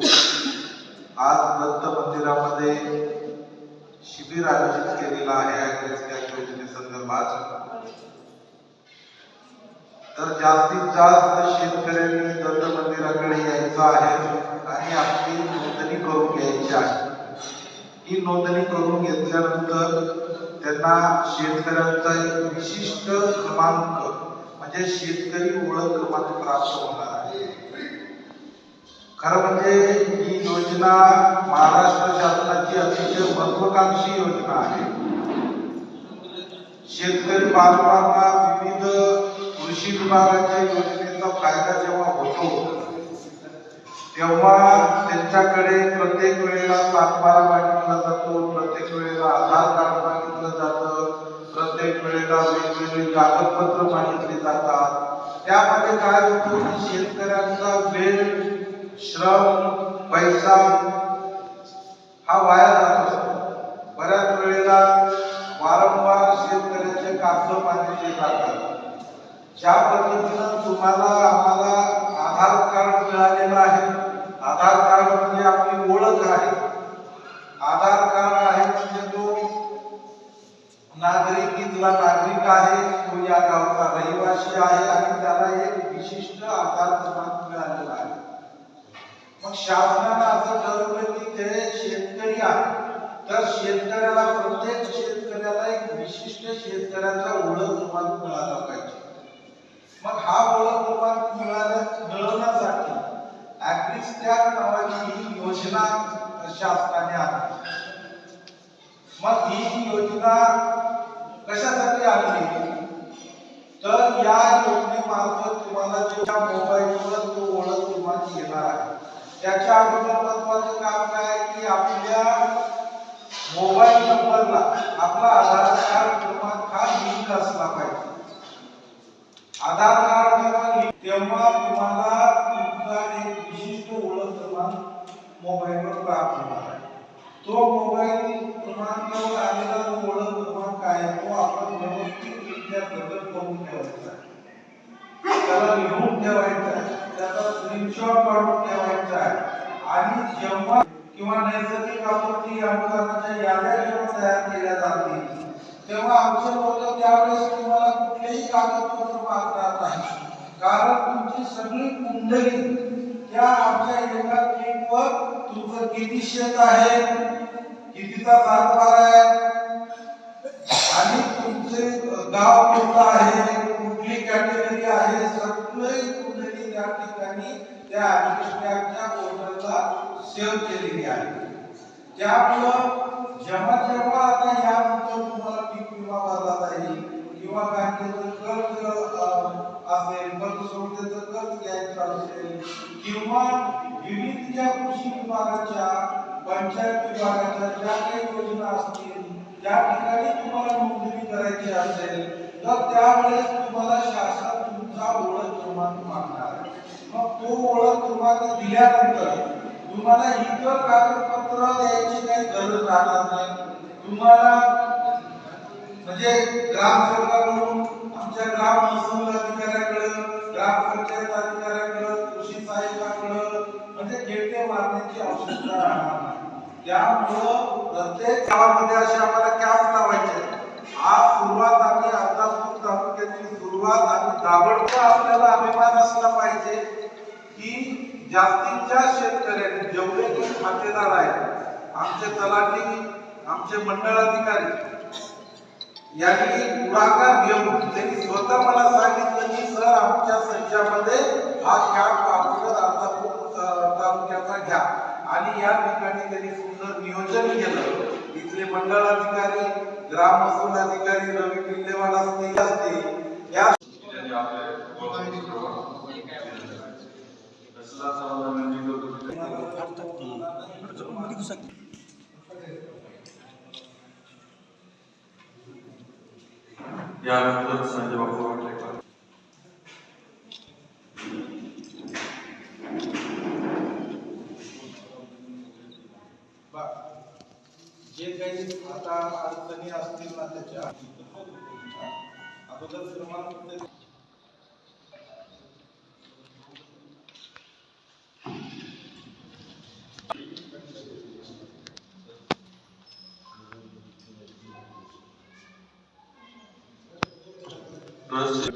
आज दत्त मंदिरामध्ये शिबिर आयोजित केलेलं आहे ऍग्रेस योजनेसंदर्भात. तर जास्तीत जास्त शेतकऱ्यांनी दत्त मंदिराकडे यायचं आहे आणि आपली नोंदणी करून घ्यायची आहे. ही नोंदणी करून घेतल्यानंतर त्यांना शेतकऱ्यांचा एक विशिष्ट क्रमांक म्हणजे शेतकरी ओळख क्रमांक प्राप्त होणार आहे. खरं म्हणजे ही योजना महाराष्ट्र शासनाची अतिशय महत्वाकांक्षी योजना आहे. शेतकरी बांधवांना विविध कृषी विभागाच्या योजनेचा फायदा जेव्हा होतो तेव्हा त्यांच्याकडे प्रत्येक वेळेला सातबारा मागितला जातो प्रत्येक वेळेला आधार कार्ड मागितलं जातं प्रत्येक वेळेला वेगवेगळी कागदपत्र मागितली जातात. त्यामध्ये काय होतं की शेतकऱ्यांचा वेळ श्रम पैसा हा वाया जात असतो. बऱ्याच वेळेला वारंवार शेतकऱ्याचे कागद पाण्याचे जातात ज्या पद्धतीनं तुम्हाला आम्हाला आधार कार्ड मिळालेलं आहे आधार कार्ड म्हणजे आपली ओळख आहे. आधार कार्ड आहे म्हणजे तो नागरिक इथला नागरिक आहे तो या गावचा रहिवासी आहे आणि त्याला एक विशिष्ट आधार क्रमांक मग शासनानं असं ठरवलं की ते शेतकरी आहे तर शेतकऱ्याला प्रत्येक शेतकऱ्याला एक विशिष्ट शेतकऱ्याचा ओळख क्रमांक मिळाला पाहिजे. मग हा ओळख क्रमांक मिळाल्या मिळवण्यासाठी ॲग्रिस्टॅग नावाची ही योजना शासनाने आणली. मग ही योजना कशासाठी आणली? तर या योजनेमार्फत तुम्हाला जेव्हा मोबाईलवर तो ओळख क्रमांक येणार आहे त्याच्या अगोदर महत्वाचं काम काय की आपल्या मोबाईल नंबरला आपला आधार कार्ड क्रमांक हा लिंक असला पाहिजे. आधार कार्ड जेव्हा तेव्हा तुम्हाला तुमचा एक विशिष्ट ओळख क्रमांक मोबाईलवर प्राप्त होणार आहे. तो मोबाईल क्रमांकावर आलेला जो ओळख क्रमांक आहे तो आपण व्यवस्थितरित्या जतन करून ठेवायचा त्याला लिहून ठेवायचा स्क्रीनशॉट काढून ठेवायचा आहे. आणि जेव्हा किंवा नैसर्गिक आपत्ती अनुदानाच्या याद्या जेव्हा तयार केल्या जातील तेव्हा आमचे लोक त्यावेळेस तुम्हाला कुठलेही कागदपत्र मागणार नाही. कारण तुमची सगळी कुंडली त्या आमच्या एका क्लिकवर तुमचं किती शेत आहे कितीचा सातबारा आहे आणि तुमचे गाव कोणतं आहे कुठली कॅटेगरी आहे सगळे कुंडली त्या ठिकाणी त्या ऍप्लिकेशनच्या पोर्टलला सेव्ह केलेली आहे त्यामुळं जेव्हा जेव्हा आता यानंतर तुम्हाला पीक विमा भरला जाईल किंवा बँकेचं कर्ज असेल कर्ज सुविधेचं कर्ज घ्यायचं असेल किंवा विविध ज्या कृषी विभागाच्या पंचायत विभागाच्या ज्या काही योजना असतील त्या ठिकाणी तुम्हाला नोंदणी करायची असेल तर त्यावेळेस तुम्हाला शासन तुमचा ओळख क्रमांक मागणार आहे. मग तो ओळख क्रमांक दिल्यानंतर तुम्हाला इतर कागदपत्र द्यायची काही गरज राहणार नाही. तुम्हाला म्हणजे ग्रामसेवकाकडून आमच्या ग्राम महसूल अधिकाऱ्याकडं ग्रामपंचायत अधिकाऱ्याकडं कृषी सहाय्यकाकडे म्हणजे खेळते मारण्याची आवश्यकता राहणार नाही. त्यामुळं प्रत्येक गावामध्ये असे आम्हाला कॅम्प लावायचे आज सुरुवात आम्ही अर्धापूर तालुक्याची सुरुवात आम्ही दाबडचा आपल्याला अभिमान असला पाहिजे की जास्तीत जास्त शेतकऱ्यांनी जेवढे काही खातेदार आहेत आमचे तलाठी आमचे मंडळ अधिकारी यांनी पुढाकार घेऊन त्यांनी स्वतः मला सांगितलं की सर आमच्या संचामध्ये हा कॅम्प आपण अर्धापूर तालुक्याचा घ्या आणि या ठिकाणी त्यांनी सुंदर नियोजन केलं इथले मंडळ अधिकारी ग्राम महसूल अधिकारी रवी पिल्लेवाल असतील असतील या त्यांनी आपले ओळखीची प्रमाण तसलाच आम्हाला निवडून यानंतर संजय बापू जे काही आता अडचणी असतील ना त्याच्या अगोदर क्रमांक Gracias.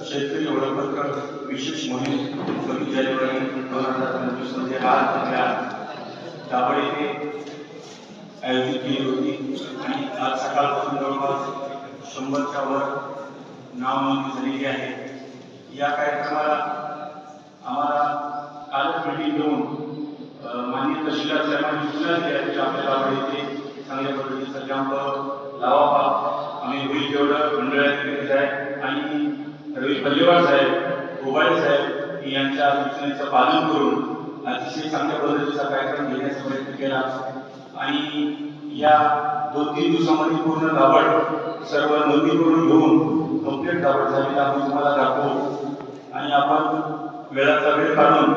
तहसीलदार कारण याच्यावर शेतकरी ओळखपत्र विशेष मोहीम सव्वीस जानेवारी दोन हजार पंचवीसमध्ये आज आपल्या दाभड येथे आयोजित केली होती. आणि आज सकाळपासून जवळपास शंभरच्या वर नाव नोंदणी झालेली आहे. या कार्यक्रमाला आम्हाला कालच भेटी देऊन अ, माननीय तहसीलदार साहेबांनी सूचना दिल्या की आपल्या दाभड येथे चांगल्या पद्धतीचा कॅम्प लावा आम्ही होईल तेवढं मंडळात आहे. आणि रवी पल्लेवार साहेब गोबाळे साहेब यांच्या सूचनेचं पालन करून अतिशय चांगल्या पद्धतीचा कार्यक्रम घेण्याचा प्रयत्न केला. आणि या दोन तीन दिवसामध्ये पूर्ण दाबड सर्व नोंदी करून घेऊन कंप्लीट दाबड झाली आम्ही तुम्हाला दाखवू. आणि आपण वेळाचा वेळ काढून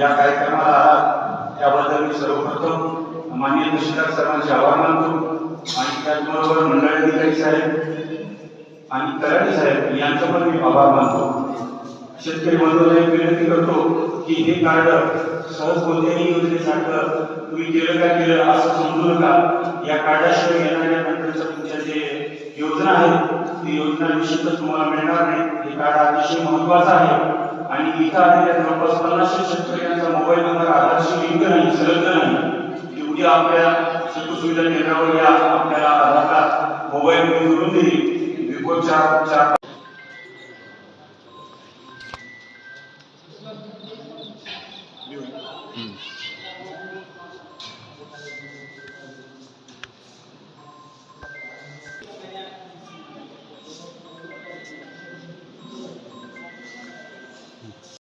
या कार्यक्रमाला त्याबद्दल मी सर्वप्रथम माननीय तहसीलदार साहेबांचे आभार मानतो. आणि त्याचबरोबर मंडळ अधिकारी साहेब आणि तलाठी साहेब यांचा पण मी आभार मानतो. शेतकरी बंधूला एक विनंती करतो की हे कार्ड सहज कोणत्याही योजनेसारखं तुम्ही केलं का केलं असं समजू नका. या कार्डाशिवाय येणाऱ्या नंतरच्या तुमच्या जे योजना आहेत ती योजना निश्चितच तुम्हाला मिळणार नाही. हे कार्ड अतिशय महत्वाचं आहे. आणि इथं आलेल्या जवळपास पन्नासशे शेतकऱ्यांचा मोबाईल नंबर आधारशी लिंक नाही संलग्न नाही. की उद्या आपल्या सुखसुविधा केंद्रावर या आपल्याला आधार कार्ड मोबाईल करून दिली. 加加。嗯。